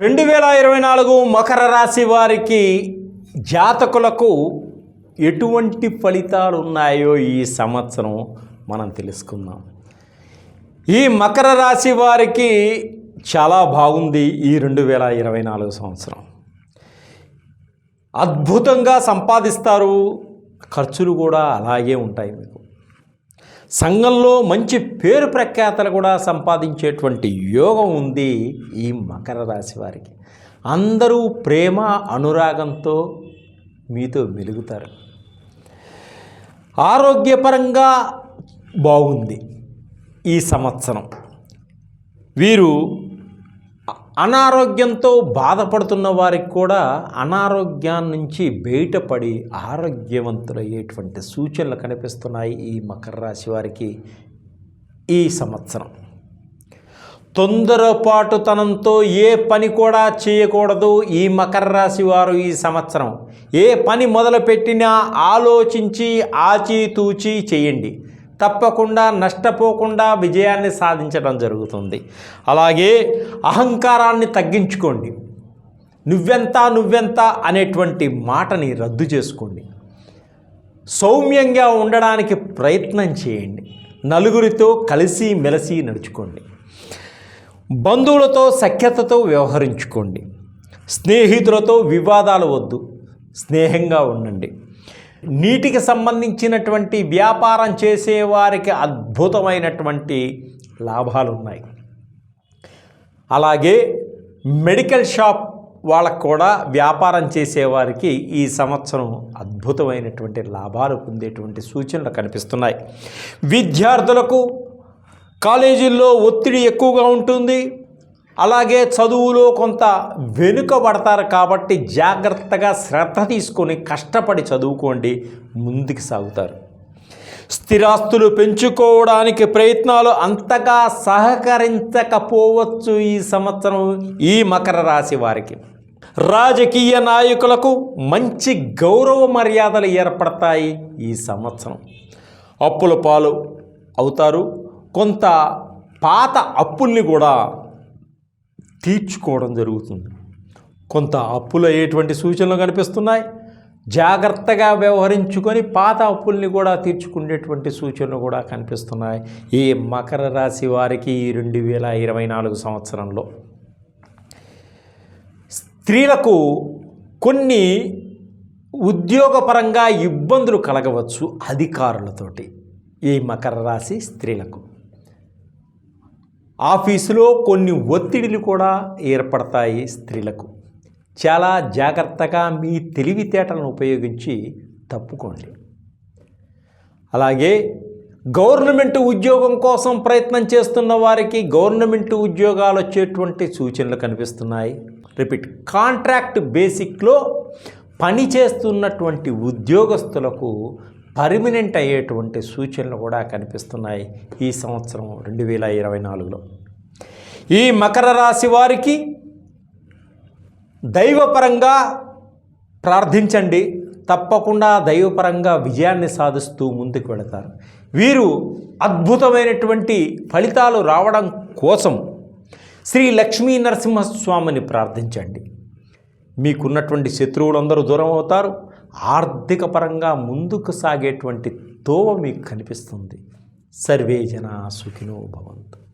రెండు వేల ఇరవై నాలుగు మకర రాశి వారికి జాతకులకు ఎటువంటి ఫలితాలు ఉన్నాయో ఈ సంవత్సరం మనం తెలుసుకుందాం. ఈ మకర రాశి వారికి చాలా బాగుంది ఈ రెండు వేల ఇరవై నాలుగు సంవత్సరం. అద్భుతంగా సంపాదిస్తారు ఖర్చులు కూడా అలాగే ఉంటాయి మీకు. సంఘంలో మంచి పేరు ప్రఖ్యాతలు కూడా సంపాదించేటువంటి యోగం ఉంది ఈ మకర రాశి వారికి. అందరూ ప్రేమ అనురాగంతో మీతో మెలుగుతారు. ఆరోగ్యపరంగా బాగుంది ఈ సంవత్సరం. వీరు అనారోగ్యంతో బాధపడుతున్న వారికి కూడా అనారోగ్యాన్ని నుంచి బయటపడి ఆరోగ్యవంతులయ్యేటువంటి సూచనలు కనిపిస్తున్నాయి ఈ మకర రాశి వారికి ఈ సంవత్సరం. తొందరపాటుతనంతో ఏ పని కూడా చేయకూడదు ఈ మకర రాశి వారు ఈ సంవత్సరం. ఏ పని మొదలుపెట్టినా ఆలోచించి ఆచితూచి చేయండి. తప్పకుండా నష్టపోకుండా విజయాన్ని సాధించడం జరుగుతుంది. అలాగే అహంకారాన్ని తగ్గించుకోండి. నువ్వెంత నువ్వెంత అనేటువంటి మాటని రద్దు చేసుకోండి. సౌమ్యంగా ఉండడానికి ప్రయత్నం చేయండి. నలుగురితో కలిసి మెలిసి నడుచుకోండి. బంధువులతో సఖ్యతతో వ్యవహరించుకోండి. స్నేహితులతో వివాదాలు వద్దు. స్నేహంగా ఉండండి. నీటికి సంబంధించినటువంటి వ్యాపారం చేసేవారికి అద్భుతమైనటువంటి లాభాలు ఉన్నాయి అలాగే మెడికల్ షాప్ వాళ్ళకు కూడా వ్యాపారం చేసేవారికి ఈ సంవత్సరం అద్భుతమైనటువంటి లాభాలు పొందేటువంటి సూచనలు కనిపిస్తున్నాయి. విద్యార్థులకు కాలేజీల్లో ఒత్తిడి ఎక్కువగా ఉంటుంది. అలాగే చదువులో కొంత వెనుకబడతారు కాబట్టి జాగ్రత్తగా శ్రద్ధ తీసుకొని కష్టపడి చదువుకోండి ముందుకు సాగుతారు. స్థిరాస్తులు పెంచుకోవడానికి ప్రయత్నాలు అంతగా సహకరించకపోవచ్చు ఈ సంవత్సరం ఈ మకర రాశి వారికి. రాజకీయ నాయకులకు మంచి గౌరవ మర్యాదలు ఏర్పడతాయి ఈ సంవత్సరం. అప్పుల పాలు అవుతారు. కొంత పాత అప్పుల్ని కూడా తీర్చుకోవడం జరుగుతుంది. కొంత అప్పులు అయ్యేటువంటి సూచనలు కనిపిస్తున్నాయి. జాగ్రత్తగా వ్యవహరించుకొని పాత అప్పుల్ని కూడా తీర్చుకునేటువంటి సూచనలు కూడా కనిపిస్తున్నాయి. ఈ మకర రాశి వారికి ఈ రెండు వేల ఇరవై నాలుగు సంవత్సరంలో. స్త్రీలకు కొన్ని ఉద్యోగపరంగా ఇబ్బందులు కలగవచ్చు అధికారులతోటి ఈ మకర రాశి స్త్రీలకు. ఆఫీసులో కొన్ని ఒత్తిడిలు కూడా ఏర్పడతాయి స్త్రీలకు. చాలా జాగ్రత్తగా మీ తెలివితేటలను ఉపయోగించి తప్పుకోండి. అలాగే గవర్నమెంట్ ఉద్యోగం కోసం ప్రయత్నం చేస్తున్న వారికి గవర్నమెంట్ ఉద్యోగాలు వచ్చేటువంటి సూచనలు కనిపిస్తున్నాయి. రిపీట్ కాంట్రాక్ట్ బేసిక్లో పని చేస్తున్నటువంటి ఉద్యోగస్తులకు పర్మినెంట్ అయ్యేటువంటి సూచనలు కూడా కనిపిస్తున్నాయి ఈ సంవత్సరం రెండు వేల ఇరవై నాలుగులో. ఈ మకర రాశి వారికి దైవపరంగా ప్రార్థించండి. తప్పకుండా దైవపరంగా విజయాన్ని సాధిస్తూ ముందుకు వెళతారు. వీరు అద్భుతమైనటువంటి ఫలితాలు రావడం కోసం శ్రీ లక్ష్మీ నరసింహస్వామిని ప్రార్థించండి. మీకున్నటువంటి శత్రువులందరూ దూరం అవుతారు. ఆర్థిక పరంగా ముందుకు సాగేటువంటి తోవ మీకు కనిపిస్తుంది. సర్వే జన సుఖినో భవంతు.